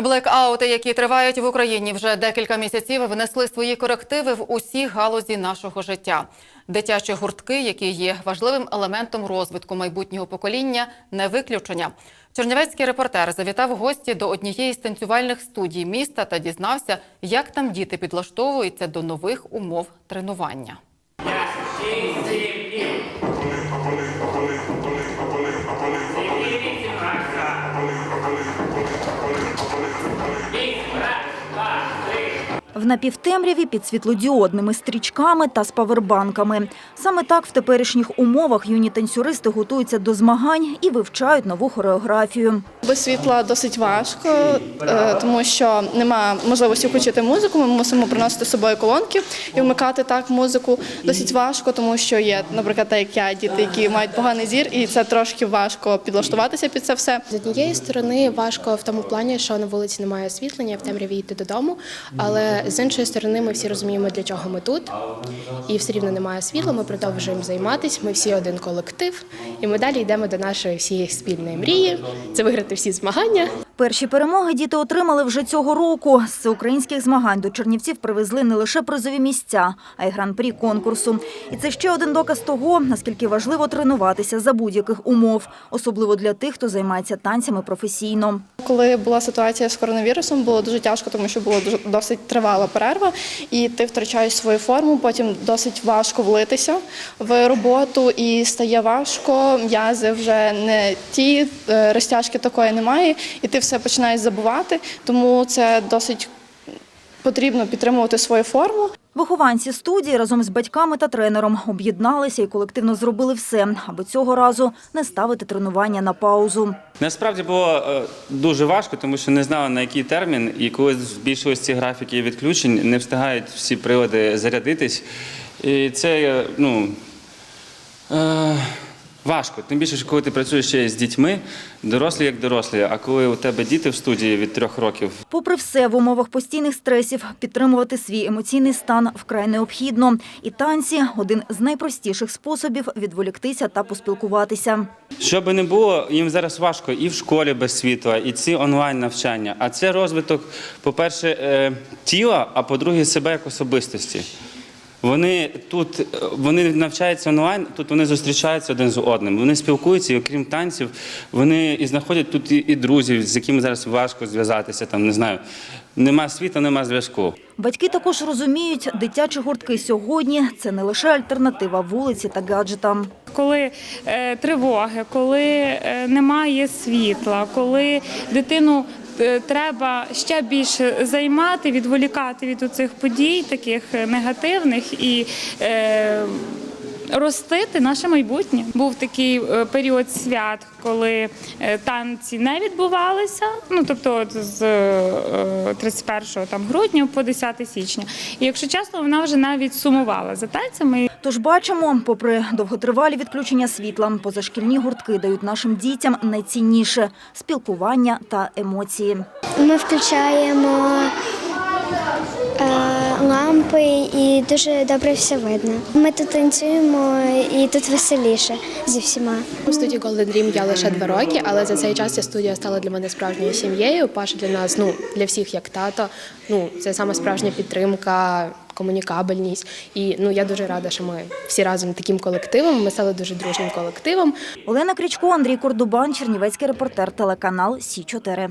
Блекаути, які тривають в Україні вже декілька місяців, внесли свої корективи в усі галузі нашого життя. Дитячі гуртки, які є важливим елементом розвитку майбутнього покоління, не виключення. Чернівецький репортер завітав гості до однієї з танцювальних студій міста та дізнався, як там діти підлаштовуються до нових умов тренування. В напівтемряві під світлодіодними стрічками та з павербанками. Саме так в теперішніх умовах юні танцюристи готуються до змагань і вивчають нову хореографію. Без світла досить важко, е, тому що немає можливості включити музику. Ми мусимо приносити з собою колонки і вмикати так музику. Досить важко, тому що є, наприклад, так як я, діти, які мають поганий зір, і це трошки важко підлаштуватися під це все. З однієї сторони важко в тому плані, що на вулиці немає освітлення, в темряві йти додому. Але з іншої сторони, ми всі розуміємо, для чого ми тут, і все рівно немає світла. Ми продовжуємо займатися. Ми всі один колектив, і ми далі йдемо до нашої всієї спільної мрії. Це виграти всі змагання. Перші перемоги діти отримали вже цього року. З українських змагань до Чернівців привезли не лише призові місця, а й гран-прі конкурсу. І це ще один доказ того, наскільки важливо тренуватися за будь-яких умов, особливо для тих, хто займається танцями професійно. Коли була ситуація з коронавірусом, було дуже тяжко, тому що була досить тривала перерва, і ти втрачаєш свою форму. Потім досить важко влитися в роботу, і стає важко. М'язи вже не ті, е, розтяжки такої немає, і ти все починаєш забувати. Тому це досить потрібно підтримувати свою форму. Вихованці студії разом з батьками та тренером об'єдналися і колективно зробили все, аби цього разу не ставити тренування на паузу. Насправді було е, дуже важко, тому що не знали на який термін, і коли збільшились ці графіки відключень, не встигають всі прилади зарядитись. І це е, ну, е, важко. Тим більше, що коли ти працюєш ще з дітьми, дорослі як дорослі, а коли у тебе діти в студії від трьох років, Попри все, в умовах постійних стресів підтримувати свій емоційний стан вкрай необхідно. І танці – один з найпростіших способів відволіктися та поспілкуватися. Що би не було, їм зараз важко і в школі без світла, і ці онлайн навчання. А це розвиток, по-перше, е, тіла, а по-друге, себе як особистості. Вони тут е, вони навчаються онлайн, тут вони зустрічаються один з одним. Вони спілкуються, і окрім танців, вони і знаходять тут і, і друзів, з якими зараз важко зв'язатися. Там не знаю, нема світу, нема зв'язку. Батьки також розуміють, дитячі гуртки сьогодні – це не лише альтернатива вулиці та гаджетам. коли е, тривоги, коли е, немає світла, коли дитину треба ще більше займати, відволікати від цих подій, таких е, негативних і. Е, Ростити наше майбутнє був такий е, період свят, коли е, танці не відбувалися. Ну тобто, от з е, 31 там грудня по 10 січня. І якщо чесно, вона вже навіть сумувала за танцями. Тож бачимо, попри довготривалі відключення світла, позашкільні гуртки дають нашим дітям найцінніше – спілкування та емоції. Ми включаємо е, лампи і дуже добре все видно. Ми тут танцюємо і тут веселіше зі всіма. У студії Golden Dream я лише два роки, але за цей час ця студія стала для мене справжньою сім'єю. Паша для нас, ну для всіх як тато. Ну це саме справжня підтримка. Комунікабельність, і ну я дуже рада, що ми всі разом таким колективом. Ми стали дуже дружнім колективом. Олена Крічко, Андрій Кордубан, Чернівецький репортер, телеканал Сі 4